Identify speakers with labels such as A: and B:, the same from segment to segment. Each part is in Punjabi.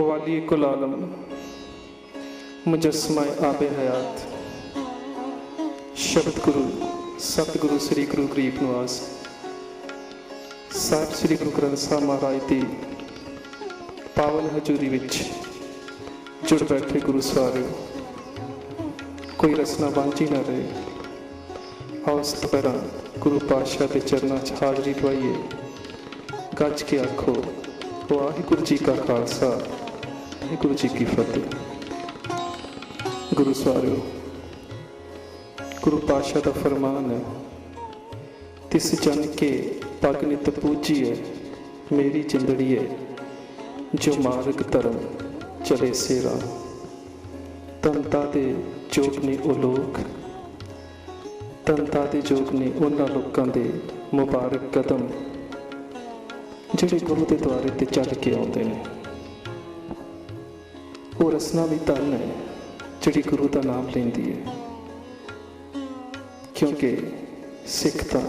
A: ਵਾਲੀ ਕੁਲ ਆਲਮ ਮੁਜਸਮਾ ਆਬੇ ਹਯਾਤ। ਸ਼ਬਦ ਗੁਰੂ, ਸਤਿਗੁਰੂ ਸ੍ਰੀ ਗੁਰੂ ਗ੍ਰੀਬ ਨਿਵਾਸ। ਸਾਹਿਬ ਸ੍ਰੀ ਗੁਰੂ ਗ੍ਰੰਥ ਸਾਹਿਬ ਮਹਾਰਾਜ ਦੀ ਪਾਵਨ ਹਜ਼ੂਰੀ ਵਿੱਚ ਜੁੜ ਬੈਠੇ ਗੁਰੂ ਸਾਰੇ ਕੋਈ ਰਸਨਾ ਬਾਂਝੀ ਨਾ ਰਹੇ। ਹੌਸ ਤਪਰਾਂ ਗੁਰੂ ਪਾਤਸ਼ਾਹ ਦੇ ਚਰਨਾਂ 'ਚ ਹਾਜ਼ਰੀ ਦਵਾਈਏ। ਗੱਜ ਕੇ ਆਖੋ, ਵਾਹਿਗੁਰੂ ਜੀ ਕਾ ਖਾਲਸਾ। ਵਾਹਿਗੁਰੂ ਜੀ ਕੀ ਫਤਿਹ। ਗੁਰੂ ਸਾਰਿਓ ਗੁਰੂ ਪਾਤਸ਼ਾਹ ਦਾ ਫਰਮਾਨ ਹੈ, ਤਿਸ ਜਨ ਕੇ ਪਗ ਨਿਤ ਹੈ ਮੇਰੀ ਜਿੰਦੜੀ ਹੈ ਜੋ ਮਾਰਗ ਧਰਮ ਚਲੇ ਸੇਰਾ ਤੰਤਾ ਦੇ ਜੋਗ ਨੇ ਉਹ ਲੋਕ ਤੰਤਾ ਦੇ ਜੋਗ ਨੇ ਉਹਨਾਂ ਲੋਕਾਂ ਦੇ ਮੁਬਾਰਕ ਕਦਮ, ਜਿਹੜੇ ਗੁਰੂ ਦੇ ਦੁਆਰੇ ਤੇ ਚੱਲ ਕੇ ਆਉਂਦੇ ਨੇ। ਉਹ ਰਸਨਾ ਵੀ ਧਨ ਹੈ ਜਿਹੜੀ ਗੁਰੂ ਦਾ ਨਾਮ ਲੈਂਦੀ ਹੈ। ਕਿਉਂਕਿ ਸਿੱਖ ਤਾਂ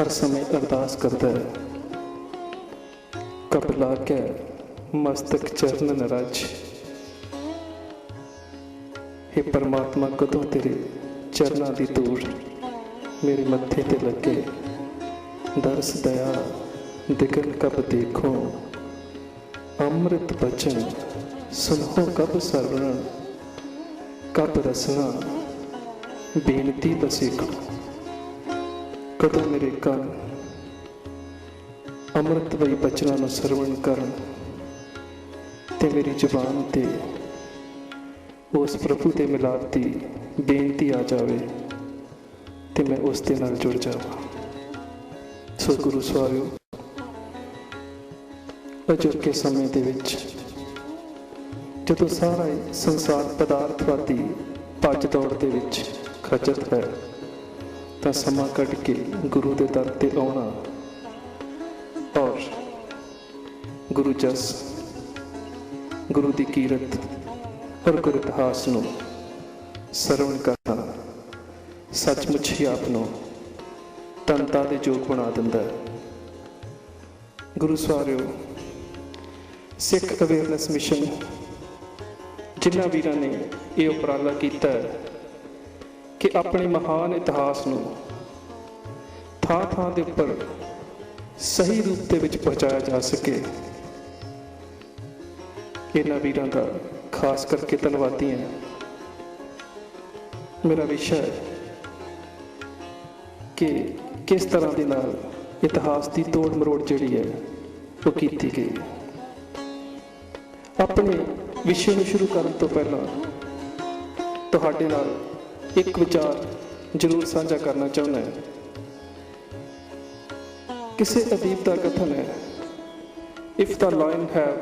A: ਹਰ ਸਮੇਂ ਅਰਦਾਸ ਕਰਦਾ ਹੈ। ਕਪਲਾ ਕੇ ਮਸਤਕ ਚਰਨ ਨਰਜ। हे ਪਰਮਾਤਮਾ, ਕਦੋਂ ਤੇਰੇ ਚਰਨਾਂ ਦੀ ਧੂੜ ਮੇਰੇ ਮੱਥੇ ਤੇ ਲੱਗੇ? ਦਰਸ ਦਇਆ ਦਿਗਲ ਕਬ ਦੇਖੋ। ਅੰਮ੍ਰਿਤ ਬਚਨ ਸੁਨੋ ਕਬ ਸਰਵਣ, ਕਬ ਰਸਨਾ ਬੇਨਤੀ ਬਸਿਕ ਕਦੋਂ ਮੇਰੇ ਕੰਨ ਅੰਮ੍ਰਿਤ ਵਈ ਬਚਨਾਂ ਨੂੰ ਸਰਵਣ ਕਰਨ ਤੇ ਮੇਰੀ ਜ਼ੁਬਾਨ ਤੇ ਉਸ ਪ੍ਰਭੂ ਦੇ ਮਿਲਾਪ ਦੀ ਬੇਨਤੀ ਆ ਜਾਵੇ ਤੇ ਮੈਂ ਉਸ ਦੇ ਨਾਲ ਜੁੜ ਜਾਵਾਂ। ਸੋ ਗੁਰੂ ਸਵਾਰਿਓ ਅਜੋਕੇ ਸਮੇਂ ਦੇ ਵਿੱਚ ਜਦੋਂ ਸਾਰਾ ਸੰਸਾਰ ਪਦਾਰਥਵਾਦੀ ਭੱਜ ਦੌੜ ਦੇ ਵਿੱਚ ਖਚਤ ਹੈ, ਤਾਂ ਸਮਾਂ ਕੱਢ ਕੇ ਗੁਰੂ ਦੇ ਦਰ ਤੇ ਆਉਣਾ। ਔਰ ਗੁਰੂ ਜਸ, ਗੁਰੂ ਦੀ ਕੀਰਤ ਔਰ ਗੁਰੂ ਇਤਿਹਾਸ ਨੂੰ ਸਰਵਣ ਕਰਨਾ ਸੱਚਮੁੱਚ ਹੀ ਆਪ ਨੂੰ ਤਨਤਾ ਦੇ ਯੋਗ ਬਣਾ ਦਿੰਦਾ ਹੈ। ਗੁਰੂ ਸਵਾਰਿਓ, ਸਿੱਖ ਅਵੇਅਰਨੈਸ ਮਿਸ਼ਨ ਜਿਨ੍ਹਾਂ ਵੀਰਾਂ ਨੇ ਇਹ ਉਪਰਾਲਾ ਕੀਤਾ ਕਿ ਆਪਣੇ ਮਹਾਨ ਇਤਿਹਾਸ ਨੂੰ ਥਾਂ ਥਾਂ ਦੇ ਉੱਪਰ ਸਹੀ ਰੂਪ ਦੇ ਵਿੱਚ ਪਹੁੰਚਾਇਆ ਜਾ ਸਕੇ। ਇਹਨਾਂ ਵੀਰਾਂ ਦਾ ਖਾਸ ਕਰਕੇ ਧੰਨਵਾਦੀ ਹਾਂ। ਮੇਰਾ ਵਿਸ਼ਾ ਹੈ ਕਿ ਕਿਸ ਤਰ੍ਹਾਂ ਦੇ ਨਾਲ ਇਤਿਹਾਸ ਦੀ ਤੋੜ ਮਰੋੜ ਜਿਹੜੀ ਹੈ ਉਹ ਕੀਤੀ ਗਈ ਆਪਣੇ ਵਿਸ਼ੇ ਨੂੰ ਸ਼ੁਰੂ ਕਰਨ ਤੋਂ ਪਹਿਲਾਂ ਤੁਹਾਡੇ ਨਾਲ ਇੱਕ ਵਿਚਾਰ ਜ਼ਰੂਰ ਸਾਂਝਾ ਕਰਨਾ ਚਾਹੁੰਦਾ ਹਾਂ। ਕਿਸੇ ਅਦੀਬ ਦਾ ਕਥਨ ਹੈ if the lion have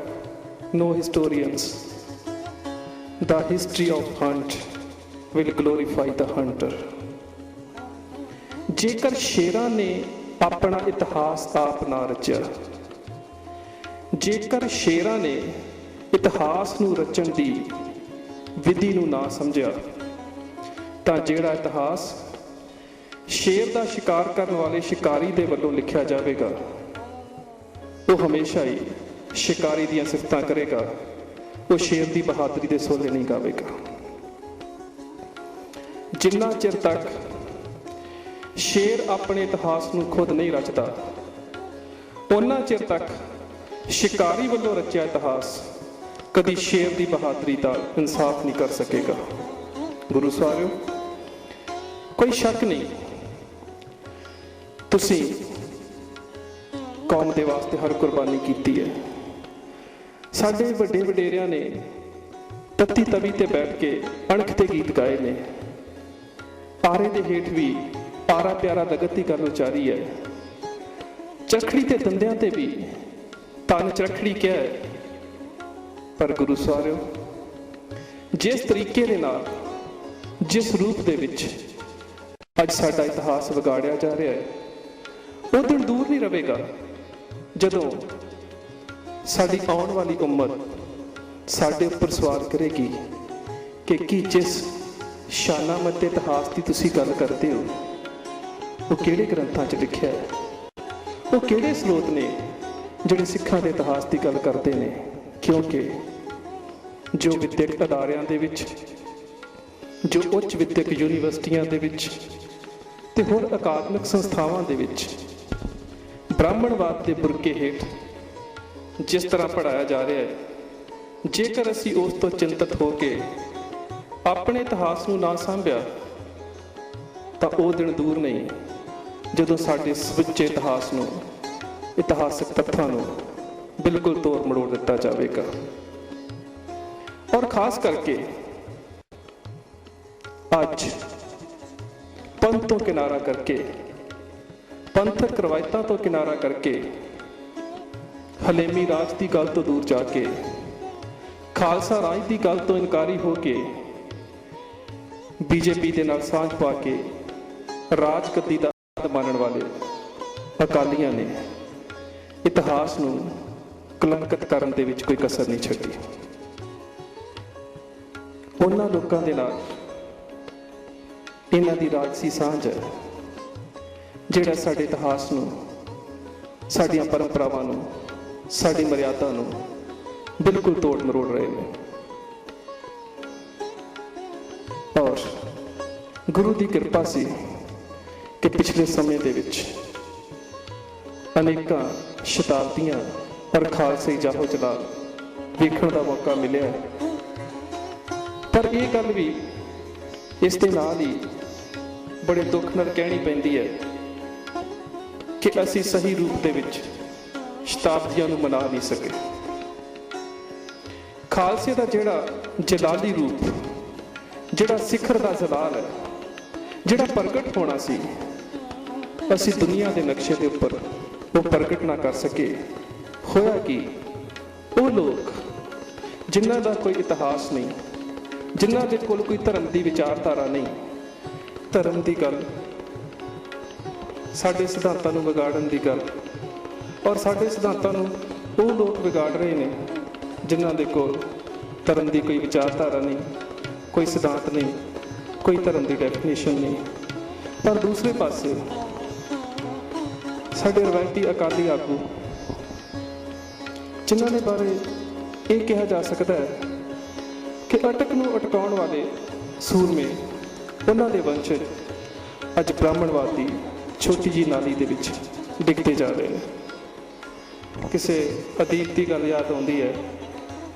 A: no historians the history of hunt will glorify the hunter ਜੇਕਰ ਸ਼ੇਰਾਂ ਨੇ ਆਪਣਾ ਇਤਿਹਾਸ ਆਪ ਨਾ ਰਚਿਆ, ਜੇਕਰ ਸ਼ੇਰਾਂ ਨੇ ਇਤਿਹਾਸ ਨੂੰ ਰਚਣ ਦੀ ਵਿਧੀ ਨੂੰ ਨਾ ਸਮਝਿਆ, ਤਾਂ ਜਿਹੜਾ ਇਤਿਹਾਸ ਸ਼ੇਰ ਦਾ ਸ਼ਿਕਾਰ ਕਰਨ ਵਾਲੇ ਸ਼ਿਕਾਰੀ ਦੇ ਵੱਲੋਂ ਲਿਖਿਆ ਜਾਵੇਗਾ, ਉਹ ਹਮੇਸ਼ਾ ਹੀ ਸ਼ਿਕਾਰੀ ਦੀਆਂ ਸਿਫਤਾਂ ਕਰੇਗਾ, ਉਹ ਸ਼ੇਰ ਦੀ ਬਹਾਦਰੀ ਦੇ ਸੋਲੇ ਨਹੀਂ ਗਾਵੇਗਾ। ਜਿੰਨਾ ਚਿਰ ਤੱਕ ਸ਼ੇਰ ਆਪਣੇ ਇਤਿਹਾਸ ਨੂੰ ਖੁਦ ਨਹੀਂ ਰਚਦਾ, ਉਹਨਾਂ ਚਿਰ ਤੱਕ ਸ਼ਿਕਾਰੀ ਵੱਲੋਂ ਰਚਿਆ ਇਤਿਹਾਸ ਕਦੀ ਸ਼ੇਰ ਦੀ ਬਹਾਦਰੀ ਦਾ ਇਨਸਾਫ ਨਹੀਂ ਕਰ ਸਕੇਗਾ। ਗੁਰੂ ਸਵਾਰਿਓ ਕੋਈ ਸ਼ੱਕ ਨਹੀਂ, ਤੁਸੀਂ ਕੌਮ ਦੇ ਵਾਸਤੇ ਹਰ ਕੁਰਬਾਨੀ ਕੀਤੀ ਹੈ। ਸਾਡੇ ਵੱਡੇ ਵਡੇਰਿਆਂ ਨੇ ਤੱਤੀ ਤਵੀ ਤੇ ਬੈਠ ਕੇ ਅਣਖ ਤੇ ਗੀਤ ਗਾਏ ਨੇ। ਆਰੇ ਦੇ ਹੇਠ ਵੀ ਪਾਰਾ ਪਿਆਰਾ ਲਗਤ ਦੀ ਗੱਲ ਉਚਾਰੀ ਹੈ। ਚਖੜੀ ਤੇ ਦੰਦਿਆਂ ਤੇ ਵੀ ਤਨ ਚਖੜੀ ਕਿਹਾ ਪਰ ਗੁਰੂ ਸਵਾਰਿਓ ਜਿਸ ਤਰੀਕੇ ਦੇ ਨਾਲ, ਜਿਸ ਰੂਪ ਦੇ ਵਿੱਚ ਅੱਜ ਸਾਡਾ ਇਤਿਹਾਸ ਵਿਗਾੜਿਆ ਜਾ ਰਿਹਾ ਹੈ, ਉਹ ਦਿਨ ਦੂਰ ਨਹੀਂ ਰਹੇਗਾ ਜਦੋਂ ਸਾਡੀ ਆਉਣ ਵਾਲੀ ਉਮਰ ਸਾਡੇ ਉੱਪਰ ਸਵਾਲ ਕਰੇਗੀ ਕਿ ਕੀ ਜਿਸ ਸ਼ਾਨਾਮਤ ਦੇ ਇਤਿਹਾਸ ਦੀ ਤੁਸੀਂ ਗੱਲ ਕਰਦੇ ਹੋ, ਉਹ ਕਿਹੜੇ ਗ੍ਰੰਥਾਂ 'ਚ ਲਿਖਿਆ ਹੈ? ਉਹ ਕਿਹੜੇ ਸਰੋਤ ਨੇ ਜਿਹੜੇ ਸਿੱਖਾਂ ਦੇ ਇਤਿਹਾਸ ਦੀ ਗੱਲ ਕਰਦੇ ਨੇ? ਕਿਉਂਕਿ ਜੋ ਵਿਦਿਅਕ ਅਦਾਰਿਆਂ ਦੇ ਵਿੱਚ, ਜੋ ਉੱਚ ਵਿਦਿਅਕ ਯੂਨੀਵਰਸਿਟੀਆਂ ਦੇ ਵਿੱਚ ਤੇ ਹੋਰ ਅਕਾਦਮਿਕ ਸੰਸਥਾਵਾਂ ਦੇ ਵਿੱਚ, ਬ੍ਰਾਹਮਣਵਾਦ ਦੇ ਬੁਰਕੇ ਹੇਠ ਜਿਸ ਤਰ੍ਹਾਂ ਪੜਾਇਆ ਜਾ ਰਿਹਾ ਹੈ, ਜੇਕਰ ਅਸੀਂ ਉਸ ਤੋਂ ਚਿੰਤਤ ਹੋ ਕੇ ਆਪਣੇ ਇਤਿਹਾਸ ਨੂੰ ਨਾ ਸੰਭਿਆ, ਤਾਂ ਉਹ ਦਿਨ ਦੂਰ ਨਹੀਂ, ਜਦੋਂ ਸਾਡੇ ਸਵਿੱਚੇ ਇਤਿਹਾਸ ਨੂੰ, ਇਤਿਹਾਸਕ ਤੱਥਾਂ ਨੂੰ ਬਿਲਕੁਲ ਤੋੜ ਮਰੋੜ ਦਿੱਤਾ ਜਾਵੇਗਾ। ਔਰ ਖਾਸ ਕਰਕੇ ਅੱਜ ਪੰਥ ਤੋਂ ਕਿਨਾਰਾ ਕਰਕੇ, ਪੰਥਕ ਰਵਾਇਤਾਂ ਤੋਂ ਕਿਨਾਰਾ ਕਰਕੇ ਹਲੇਮੀ ਰਾਜ ਦੀ ਗੱਲ ਤੋਂ ਦੂਰ ਜਾ ਕੇ, ਖਾਲਸਾ ਰਾਜ ਦੀ ਗੱਲ ਤੋਂ ਇਨਕਾਰੀ ਹੋ ਕੇ, ਬੀਜੇਪੀ ਦੇ ਨਾਲ ਸਾਂਝ ਪਾ ਕੇ ਰਾਜ ਗੱਦੀ ਦਾ ਮੰਨਣ ਵਾਲੇ ਅਕਾਲੀਆਂ ਨੇ ਇਤਿਹਾਸ ਨੂੰ ਕਲੰਕਤ ਕਰਨ ਦੇ ਵਿੱਚ ਕੋਈ ਕਸਰ ਨਹੀਂ ਛੱਡੀ। ਉਹਨਾਂ ਲੋਕਾਂ ਦੇ ਨਾਲ ਇਹਨਾਂ ਦੀ ਰਾਜਸੀ ਸਾਂਝ ਹੈ, ਜਿਹੜਾ ਸਾਡੇ ਇਤਿਹਾਸ ਨੂੰ, ਸਾਡੀਆਂ ਪਰੰਪਰਾਵਾਂ ਨੂੰ, ਸਾਡੀ ਮਰਿਆਦਾ ਨੂੰ ਬਿਲਕੁਲ ਤੋੜ ਮਰੋੜ ਰਹੇ ਨੇ। ਔਰ ਗੁਰੂ ਦੀ ਕਿਰਪਾ ਸੀ ਕਿ ਪਿਛਲੇ ਸਮੇਂ ਦੇ ਵਿੱਚ ਅਨੇਕਾਂ ਸ਼ਤਾਬਦੀਆਂ ਪਰ ਖਾਲਸੇ ਜਾਹੋ ਜਲਾਲ ਵੇਖਣ ਦਾ ਮੌਕਾ ਮਿਲਿਆ ਪਰ ਇਹ ਗੱਲ ਵੀ ਇਸ ਦੇ ਨਾਲ ਹੀ ਬੜੇ ਦੁੱਖ ਨਾਲ ਕਹਿਣੀ ਪੈਂਦੀ ਹੈ ਕਿ ਅਸੀਂ ਸਹੀ ਰੂਪ ਦੇ ਵਿੱਚ ਸ਼ਤਾਬਦੀਆਂ ਨੂੰ ਮਨਾ ਨਹੀਂ ਸਕੇ। ਖਾਲਸੇ ਦਾ ਜਿਹੜਾ ਜਲਾਲੀ ਰੂਪ, ਜਿਹੜਾ ਸਿਖਰ ਦਾ ਜਲਾਲ ਹੈ, ਜਿਹੜਾ ਪ੍ਰਗਟ ਹੋਣਾ ਸੀ, ਅਸੀਂ ਦੁਨੀਆ ਦੇ ਨਕਸ਼ੇ ਦੇ ਉੱਪਰ ਉਹ ਪ੍ਰਗਟ ਨਾ ਕਰ ਸਕੇ ਹੋਇਆ ਕਿ? ਉਹ ਲੋਕ ਜਿਨ੍ਹਾਂ ਦਾ ਕੋਈ ਇਤਿਹਾਸ ਨਹੀਂ, ਜਿਨ੍ਹਾਂ ਦੇ ਕੋਲ ਕੋਈ ਧਰਮ ਦੀ ਵਿਚਾਰਧਾਰਾ ਨਹੀਂ, ਧਰਮ ਦੀ ਗੱਲ, ਸਾਡੇ ਸਿਧਾਂਤਾਂ ਨੂੰ ਵਿਗਾੜਨ ਦੀ ਗੱਲ, ਔਰ ਸਾਡੇ ਸਿਧਾਂਤਾਂ ਨੂੰ ਉਹ ਲੋਕ ਵਿਗਾੜ ਰਹੇ ਨੇ, ਜਿਨ੍ਹਾਂ ਦੇ ਕੋਲ ਧਰਮ ਦੀ ਕੋਈ ਵਿਚਾਰਧਾਰਾ ਨਹੀਂ, ਕੋਈ ਸਿਧਾਂਤ ਨਹੀਂ, ਕੋਈ ਧਰਮ ਦੀ ਡੈਫੀਨੇਸ਼ਨ ਨਹੀਂ। ਪਰ ਦੂਸਰੇ ਪਾਸੇ ਸਾਡੇ ਰਵਾਇਤੀ ਅਕਾਲੀ ਆਗੂ ਜਿਨ੍ਹਾਂ ਦੇ ਬਾਰੇ ਇਹ ਕਿਹਾ ਜਾ ਸਕਦਾ ਹੈ ਕਿ ਅਟਕ ਨੂੰ ਅਟਕਾਉਣ ਵਾਲੇ ਸੂਰਮੇ ਉਹਨਾਂ ਦੇ ਵੰਸ਼ਜ ਅੱਜ ਬ੍ਰਾਹਮਣਵਾਦ ਦੀ ਛੋਟੀ ਜੀ ਨਾਲੀ ਦੇ ਵਿੱਚ ਡਿੱਗਦੇ ਜਾ ਰਹੇ ਨੇ ਕਿਸੇ ਅਤੀਤ ਦੀ ਗੱਲ ਯਾਦ ਆਉਂਦੀ ਹੈ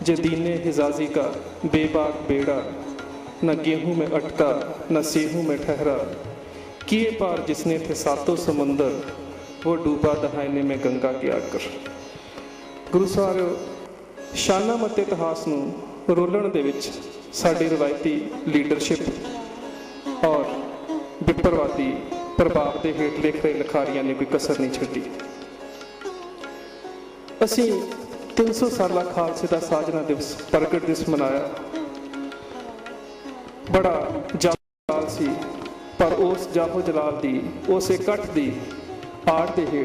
A: ਜੇ ਦੀਨੇ ਹਿਜ਼ਾਜ਼ੀ का बेबाक बेड़ा न गेहूं में अटका न सेहू में ठहरा किए पार जिसने थे सातों समंदर वो डूबा दहाने में गंगा के आकर ਗੁਰੂ ਸਾਹਿਬ ਸ਼ਾਨਾ ਮਤ ਇਤਿਹਾਸ ਨੂੰ ਰੋਲਣ ਦੇ ਵਿੱਚ ਸਾਡੀ ਰਵਾਇਤੀ ਲੀਡਰਸ਼ਿਪ ਔਰ ਵਿਪਰਵਾਦੀ ਪ੍ਰਭਾਵ ਦੇ ਹੇਠ ਲਿਖ ਰਹੇ ਲਿਖਾਰੀਆਂ ਨੇ ਕੋਈ ਕਸਰ ਨਹੀਂ ਛੱਡੀ। ਅਸੀਂ 300 ਸਾਲਾ ਖਾਲਸੇ ਦਾ ਸਾਜਨਾ ਦਿਵਸ ਪ੍ਰਗਟ ਦਿਵਸ ਮਨਾਇਆ। ਬੜਾ ਜਲਾਲ ਸੀ, ਪਰ ਉਸ ਜਾਹੋ ਜਲਾਲ ਦੀ, ਉਸ ਇਕੱਠ ਦੀ ਆੜ ਦੇ ਹੇਠ